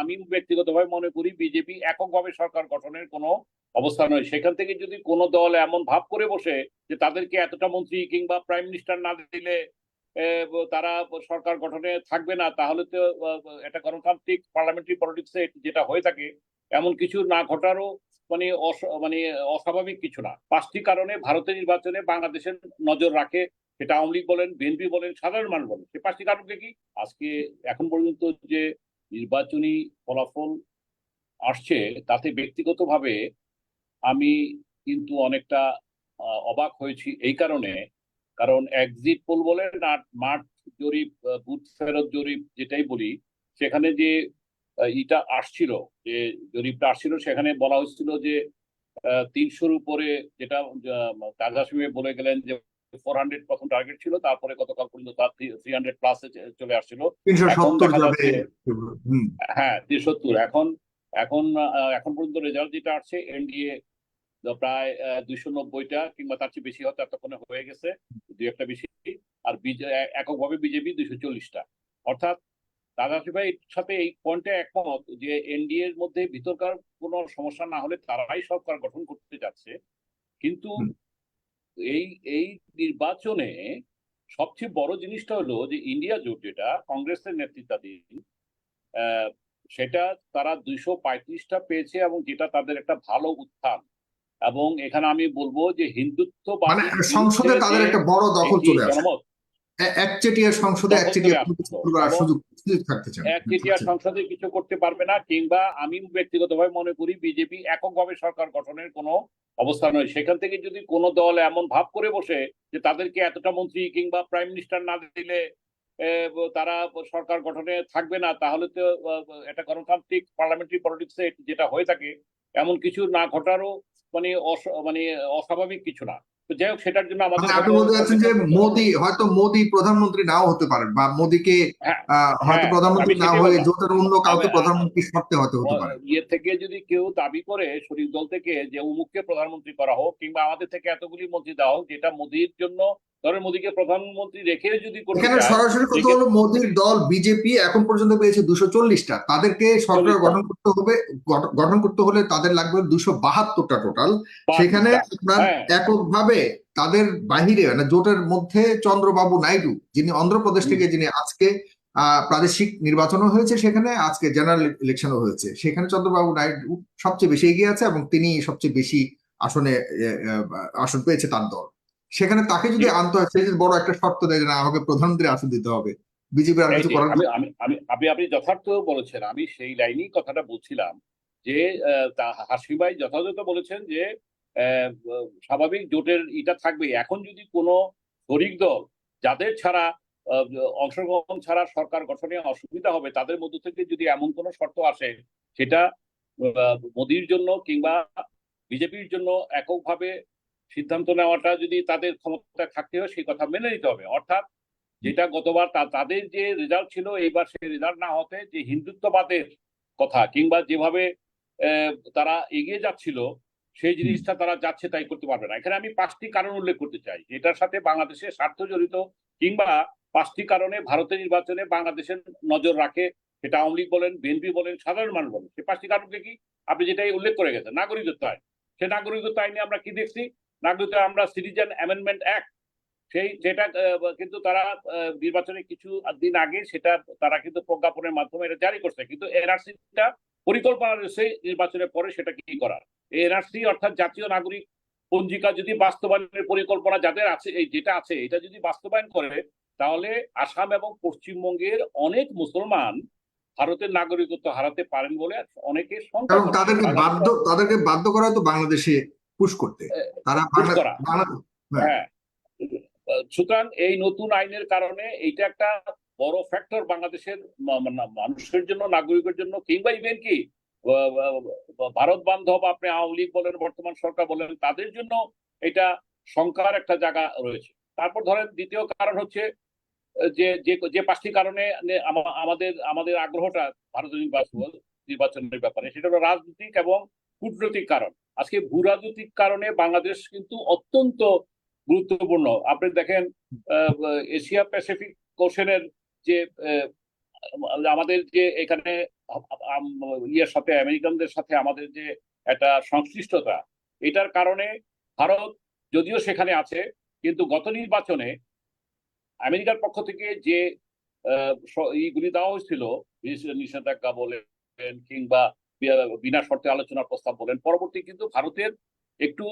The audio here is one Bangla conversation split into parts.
আমি ব্যক্তিগতভাবে মনে করি বিজেপি এককভাবে সরকার গঠনের কোনো অবস্থা নয়। সেখান থেকে যদি কোনো দল এমন ভাব করে বসে যে তাদেরকে এতটা মন্ত্রী কিংবা প্রাইম মিনিস্টার না দিলে তারা সরকার গঠনে থাকবে না, তাহলে তো একটা গণতান্ত্রিক পার্লামেন্টারি পলিটিক্সে যেটা হয়ে থাকে, এমন কিছু না ঘটারও মানে মানে অস্বাভাবিক কিছু না। পাঁচটি কারণে ভারতের নির্বাচনে বাংলাদেশের নজর রাখে, সেটা আওয়ামী লীগ বলেন, বিএনপি বলেন, সাধারণ মানুষ বলেন। সে পাঁচটি কারণকে কি? আজকে, এখন পর্যন্ত যে নির্বাচনী ফলাফল আসছে, তাতে ব্যক্তিগতভাবে আমি কিন্তু অনেকটা অবাক হয়েছি এই কারণে। কারণ এক্সিট পোল বলেন আর মাঠ জরিপ বুথ ফেরত জরিপ যেটাই বলি, সেখানে যে ইটা আসছিল, যে জরিপটা আসছিল, সেখানে বলা হয়েছিল যে তিনশোর উপরে যেটা তাজ হাসিমে বলে গেলেন যে ফোর হান্ড্রেড প্রথম টার্গেট ছিল তারপরে গতকাল পর্যন্ত তার থ্রি হান্ড্রেড প্লাসে চলে আসছিল। তিনশো সত্তর হ্যাঁ তিনসত্তর এখন এখন এখন পর্যন্ত রেজাল্ট যেটা আসছে এনডিএ প্রায় দুইশো নব্বইটা কিংবা তার চেয়ে বেশি হয়তো এতক্ষণে হয়ে গেছে দুই একটা বেশি। আর এককভাবে বিজেপি দুইশো চল্লিশটা। অর্থাৎ দাদাশি ভাই সাথে এই পয়েন্টে একমত যে এনডিএ এর মধ্যে ভিতরকার কোনো সমস্যা না হলে তারাই সরকার গঠন করতে যাচ্ছে। কিন্তু। এই এই নির্বাচনে সবচেয়ে বড় জিনিসটা হলো যে ইন্ডিয়া জোট যেটা কংগ্রেসের নেতৃত্বাধীন আহ, সেটা তারা দুইশো পঁয়ত্রিশটা পেয়েছে এবং যেটা তাদের একটা ভালো উত্থান। এবং এখানে আমি বলব যে হিন্দুত্ব মানে সংসদে তাদের একটা বড় দখল চলে আসে। একচেটিয়া সংসদে একচেটিয়া সুযোগ সুযোগ থাকতে চান এক সংসদে কিছু করতে পারবে না কিংবা আমি ব্যক্তিগতভাবে মনে করি বিজেপি এককভাবে সরকার গঠনের কোনো অবস্থা নয়। সেখান থেকে যদি কোনো দল এমন ভাব করে বসে যে তাদেরকে এতটা মন্ত্রী কিংবা প্রাইম মিনিস্টার না দিলে তারা সরকার গঠনে থাকবে না তাহলে তো একটা গণতান্ত্রিক পার্লামেন্টারি পলিটিক্সে যেটা হয়ে থাকে এমন কিছু না ঘটারও মানে মানে অস্বাভাবিক কিছু না। তো যাই হোক সেটার জন্য আমাদের মানে আপনি বলতে চাচ্ছেন যে মোদি হয়তো মোদি প্রধানমন্ত্রী নাও হতে পারেন বা মোদিকে হ্যাঁ, হয়তো হ্যাঁ, প্রধানমন্ত্রী না হয়ে। জোটের অন্য কাউকে প্রধানমন্ত্রী শর্তে হয়তো হতে পারে ইয়ে থেকে যদি কেউ দাবি করে শরীর দল থেকে যে উমুককে প্রধানমন্ত্রী করা হোক কিংবা আমাদের থেকে এতগুলি মন্ত্রী দেওয়া হোক যেটা মোদির জন্য ধরেন মোদিকে প্রধানমন্ত্রী রেখে যদি এখানে সরাসরি কথা হলো? মোদির দল বিজেপি এখন পর্যন্ত পেয়েছে দুশো চল্লিশটা। তাদেরকে সরকার গঠন করতে হবে গঠন করতে হলে তাদের লাগবে দুশো বাহাত্তরটা টোটাল সেখানে আপনার হ্যাঁ। এককভাবে তাদের বাহিরে মানে জোটের মধ্যে চন্দ্রবাবু নাইডু যিনি অন্ধ্রপ্রদেশ থেকে যিনি আজকে আহ, প্রাদেশিক নির্বাচনও হয়েছে সেখানে আজকে জেনারেল ইলেকশনও হয়েছে। সেখানে চন্দ্রবাবু নাইডু সবচেয়ে বেশি এগিয়ে আছে এবং তিনি সবচেয়ে বেশি আসনে আসন পেয়েছে তার দল। সেখানে তাকে যদি আনতে হয় সে যদি বড় একটা শর্ত দেয় না আমাকে প্রধানমন্ত্রী আসন দিতে হবে। বিজেপির আর কিছু করার আমি আমি আপনি আপনি যথার্থ বলেছেন আমি সেই লাইনেই কথাটা বলছিলাম যে হাসিম ভাই যথাযথ বলেছেন যে স্বাভাবিক জোটের এটা থাকবে এখন যদি কোনো শরিক দল যাদের ছাড়া অংশগ্রহণ ছাড়া সরকার গঠনে অসুবিধা হবে তাদের মধ্য থেকে যদি এমন কোনো শর্ত আসে সেটা মোদির জন্য কিংবা বিজেপির জন্য এককভাবে সিদ্ধান্ত নেওয়াটা যদি তাদের ক্ষমতায় থাকতে হয় সেই কথা মেনে নিতে হবে। অর্থাৎ যেটা গতবার তাদের যে রেজাল্ট ছিল এইবার সেই রেজাল্ট না হতে যে হিন্দুত্ববাদের কথা কিংবা যেভাবে তারা এগিয়ে যাচ্ছিল সেই জিনিসটা তারা যাচ্ছে তাই করতে পারবে না। এখানে আমি পাঁচটি কারণ উল্লেখ করতে চাই। এটার সাথে বাংলাদেশের স্বার্থ জড়িত কিংবা পাঁচটি কারণে ভারতের নির্বাচনে বাংলাদেশের নজর রাখে সেটা আওয়ামী লীগ বলেন বিএনপি বলেন সাধারণ মানুষ বলেন সেই পাঁচটি কারণকে কি আপনি যেটাই উল্লেখ করে গেছেন নাগরিকত্ব আইন। সে নাগরিকত্ব আইনে আমরা কি দেখছি? নাগরিকত্ব আমরা সিটিজেন অ্যামেন্ডমেন্ট অ্যাক্ট সেই যেটা কিন্তু তারা নির্বাচনের কিছু দিন আগে সেটা তারা কিন্তু প্রজ্ঞাপনের মাধ্যমে এটা জারি করছে কিন্তু এনআরসিটা পরিকল্পনা রয়েছে নির্বাচনের পরে সেটা কি করার এই এনআরসি অর্থাৎ জাতীয় নাগরিক পঞ্জিকা যদি বাস্তবায়নের পরিকল্পনা যাদের আছে এই যেটা আছে এটা যদি বাস্তবায়ন করে তাহলে আসাম এবং পশ্চিমবঙ্গের অনেক মুসলমান ভারতের নাগরিকত্ব হারাতে পারেন বলে অনেকে। তাদেরকে বাধ্য তাদেরকে বাধ্য করা তো বাংলাদেশে পুশ করতে। তারা। বাংলা- হ্যাঁ। সুতরাং এই নতুন আইনের কারণে এইটা একটা বড় ফ্যাক্টর বাংলাদেশের মানুষের জন্য নাগরিকের জন্য কিংবা ইভেন কি ভারত বান্ধব আপনি আওয়ামী লীগ বলেন বর্তমান সরকার বলেন তাদের জন্য এটা শঙ্কার একটা জায়গা রয়েছে। তারপর ধরেন দ্বিতীয় কারণ হচ্ছে যে যে যে পাঁচটি কারণে আমাদের আমাদের আগ্রহটা ভারতীয় নির্বাচন নির্বাচনের ব্যাপারে সেটা হলো রাজনৈতিক এবং কূটনৈতিক কারণ। আজকে ভূ রাজনৈতিক কারণে বাংলাদেশ কিন্তু অত্যন্ত গুরুত্বপূর্ণ। আপনি দেখেন এশিয়া প্যাসিফিক কোশনের যে আমাদের যে এখানে ইয়ের সাথে, আমেরিকানদের সাথে আমাদের যে একটা সংশ্লিষ্টতা, এটার কারণে ভারত যদিও সেখানে আছে, কিন্তু গত নির্বাচনে আমেরিকার পক্ষ থেকে যে ইগুলি দেওয়া হয়েছিল নিষে- নিষেধাজ্ঞা বলেন কিংবা বিনা শর্তে আলোচনার প্রস্তাব বলেন। পরবর্তী কিন্তু ভারতের একটু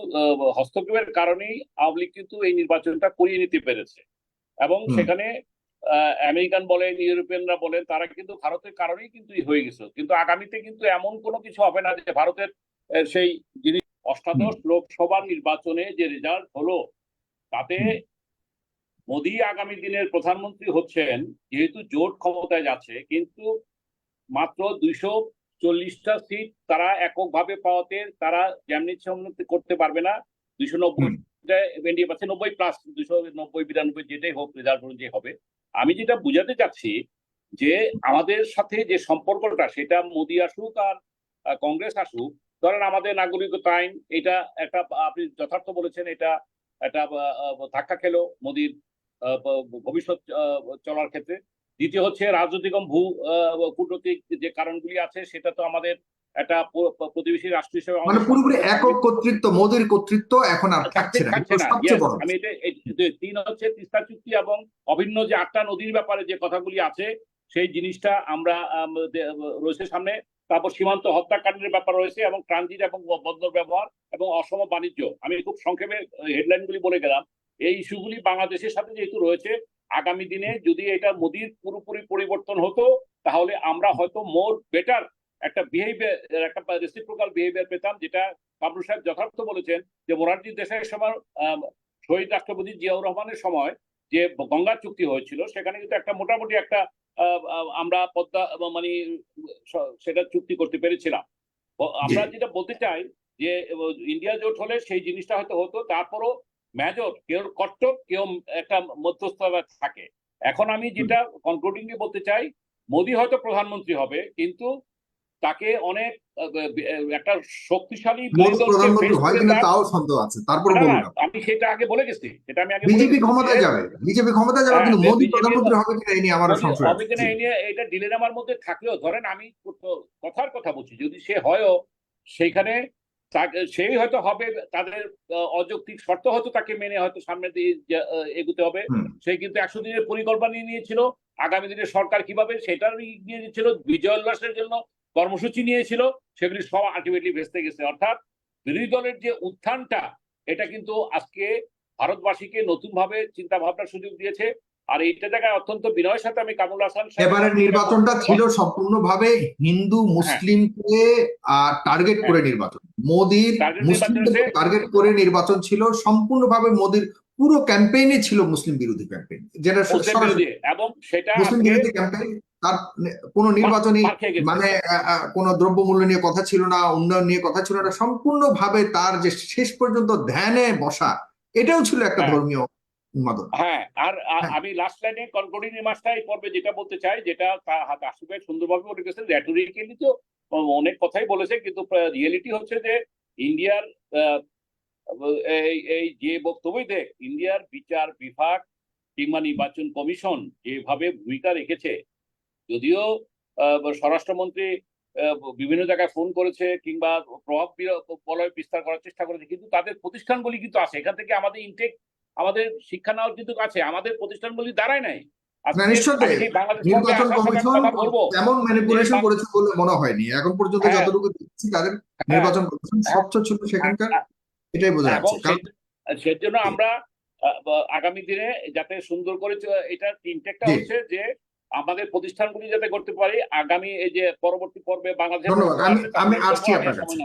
হস্তক্ষেপের কারণেই আওয়ামী লীগ কিন্তু এই নির্বাচনটা করিয়ে নিতে পেরেছে। এবং সেখানে আমেরিকান বলেন ইউরোপিয়ানরা বলেন তারা কিন্তু ভারতের কারণেই কিন্তু হয়ে গেছে। কিন্তু আগামীতে কিন্তু এমন কোনো কিছু হবে না যে ভারতের সেই জিনিস অষ্টাদশ লোকসভা নির্বাচনে যে রেজাল্ট হলো তাতে। মোদী আগামী দিনের প্রধানমন্ত্রী হচ্ছেন যেহেতু জোট ক্ষমতায় যাচ্ছে কিন্তু মাত্র দুইশো চল্লিশটা সিট তারা এককভাবে পাওয়াতে তারা যেমনি করতে পারবে না। দুইশো নব্বই এনডিএ পাচ্ছে নব্বই প্লাস দুইশো নব্বই বিরানব্বই যেটাই হোক রেজাল্ট অনুযায়ী হবে। আমি যেটা বুঝাতে চাচ্ছি যে আমাদের সাথে যে সম্পর্কটা সেটা মোদী আসুক আর কংগ্রেস আসুক ধরেন আমাদের নাগরিকত্ব আইন এটা একটা আপনি যথার্থ বলেছেন এটা একটা ধাক্কা খেলো মোদীর ভবিষ্যৎ চলার ক্ষেত্রে। দ্বিতীয় হচ্ছে রাজনৈতিক ভূ কূটনৈতিক যে কারণগুলি আছে সেটা তো আমাদের একটা প্রতিবেশী রাষ্ট্র হিসেবে মানে পুরোপুরি একক কর্তৃত্ব মোদীর কর্তৃত্ব এখন আর থাকছে না। আমি এটা তিন হচ্ছে তিস্তা চুক্তি এবং অভিন্ন যে আটটা নদীর ব্যাপারে যে কথাগুলি আছে সেই জিনিসটা আমরা আম, রয়েছে সামনে। তারপর সীমান্ত হত্যাকাণ্ডের ব্যাপার রয়েছে এবং ট্রানজিট এবং বন্দর ব্যবহার এবং অসম বাণিজ্য। আমি খুব সংক্ষেপে হেডলাইন গুলি বলে গেলাম। এই ইস্যুগুলি বাংলাদেশের সাথে যেহেতু রয়েছে আগামী দিনে যদি এটা মোদির পুরোপুরি পরিবর্তন হতো তাহলে আমরা হয়তো মোর বেটার একটা বিহেভিয়ার একটা রেসিপ্রোকাল বিহেভিয়ার পেতাম যেটা কামরুল সাহেব যথার্থ বলেছেন যে মোরারজি দেশাইয়ের সময় শহীদ রাষ্ট্রপতি জিয়াউর রহমানের সময় যে গঙ্গা চুক্তি হয়েছিল সেখানে কিন্তু একটা মোটামুটি একটা আমরা পদ্মা মানে সেটা চুক্তি করতে পেরেছিলাম। আমরা যেটা বলতে চাই যে ইন্ডিয়া জোট হলে সেই জিনিসটা হয়তো হতো তারপরও মেজর কেউ কট্টর কেউ একটা মধ্যস্থতা থাকে। এখন আমি যেটা কনক্লুডিংলি বলতে চাই মোদী হয়তো প্রধানমন্ত্রী হবে কিন্তু তাকে অনেক একটা শক্তিশালী মোদী হয় আমি সেটা আগে বলে গেছি সেটা আমি আগে বিজেপি ক্ষমতায় যাবে বিজেপি ক্ষমতায় যাবে হ্যাঁ, কিন্তু মোদী BJP প্রধানমন্ত্রী হবে কিনা এই নিয়ে আমার সংশয় হবে কিনা এই নিয়ে এটা মধ্যে থাকলেও ধরেন আমি কথার কথা বলছি যদি সে হয়ও সেখানে সেই হয়তো হবে তাদের অযৌক্তিক শর্ত হয়তো তাকে মেনে হয়তো সামনে দিয়ে এগুতে হবে। সে কিন্তু একশো দিনের পরিকল্পনা নিয়ে নিয়েছিল। আগামী দিনে সরকার কীভাবে সেটার নিয়ে নিয়েছিল। বিজয় উল্লাসের জন্য কর্মসূচি নিয়েছিল। সেগুলি সব আলটিমেটলি ভেস্তে গেছে। অর্থাৎ বিরোধী দলের যে উত্থানটা এটা কিন্তু আজকে ভারতবাসীকে নতুন ভাবে চিন্তা ভাবনার সুযোগ দিয়েছে। আর এইটা জায়গায় অত্যন্ত বিনয়ের সাথে আমি কামুল হাসান এবারের নির্বাচনটা ছিল সম্পূর্ণভাবে হিন্দু হ্যাঁ। মুসলিমকে টার্গেট করে নির্বাচন মোদির নির্বাচন টার্গেট করে নির্বাচন ছিল সম্পূর্ণভাবে মোদির পুরো ক্যাম্পেইনে ছিল মুসলিম বিরোধী ক্যাম্পেইন যেটা এবং সেটা মুসলিম বিরোধী ক্যাম্পেইন তার কোনো নির্বাচনী। মানে কোনো দ্রব্যমূল্য নিয়ে কথা ছিল না উন্নয়ন নিয়ে কথা ছিল না সম্পূর্ণভাবে তার যে শেষ পর্যন্ত ধ্যানে বসা এটাও ছিল একটা হ্যাঁ। ধর্মীয় হ্যাঁ আর হ্যাঁ। আমি লাস্ট লাইনে রিমার্কসটা এই পর্বে যেটা বলতে চাই যেটা তা- হাত ভাই সুন্দরভাবে বলে র্যাটোরিক্যালি তো অনেক কথাই বলেছে কিন্তু রিয়েলিটি হচ্ছে যে ইন্ডিয়ার এই যে বক্তব্যই দেখ ইন্ডিয়ার বিচার বিভাগ কিংবা নির্বাচন কমিশন যেভাবে ভূমিকা রেখেছে যদিও স্বরাষ্ট্রমন্ত্রী বিভিন্ন জায়গায় ফোন করেছে কিংবা প্রভাব বলয় বিস্তার করার চেষ্টা করেছে কিন্তু তাদের প্রতিষ্ঠানগুলি কিন্তু আছে। এখান থেকে আমাদের ইনটেক আমাদের শিক্ষা নেওয়ার কিন্তু আছে আমাদের প্রতিষ্ঠানগুলি দাঁড়ায় নাই। আজকে না, নিশ্চয়ই। আমি সেই বাংলাদেশ সরকার নির্বাচন কমিশন তেমন ম্যানিপুলেশন করেছে বলে মনে হয়নি। এখন পর্যন্ত হ্যাঁ। যতটুকু দেখছি তাদের নির্বাচন কমিশন স্বচ্ছ ছিল সেখানকার এটাই বোঝা যাচ্ছে। সেই- সেজন্য আমরা আগামী দিনে যাতে সুন্দর করে চ- এটা তিনটেকটা হচ্ছে যে আমাদের প্রতিষ্ঠানগুলি যাতে করতে পারি আগামী এই যে পরবর্তী পর্বে বাংলাদেশ আমি- আসছে, আপনার কাছে।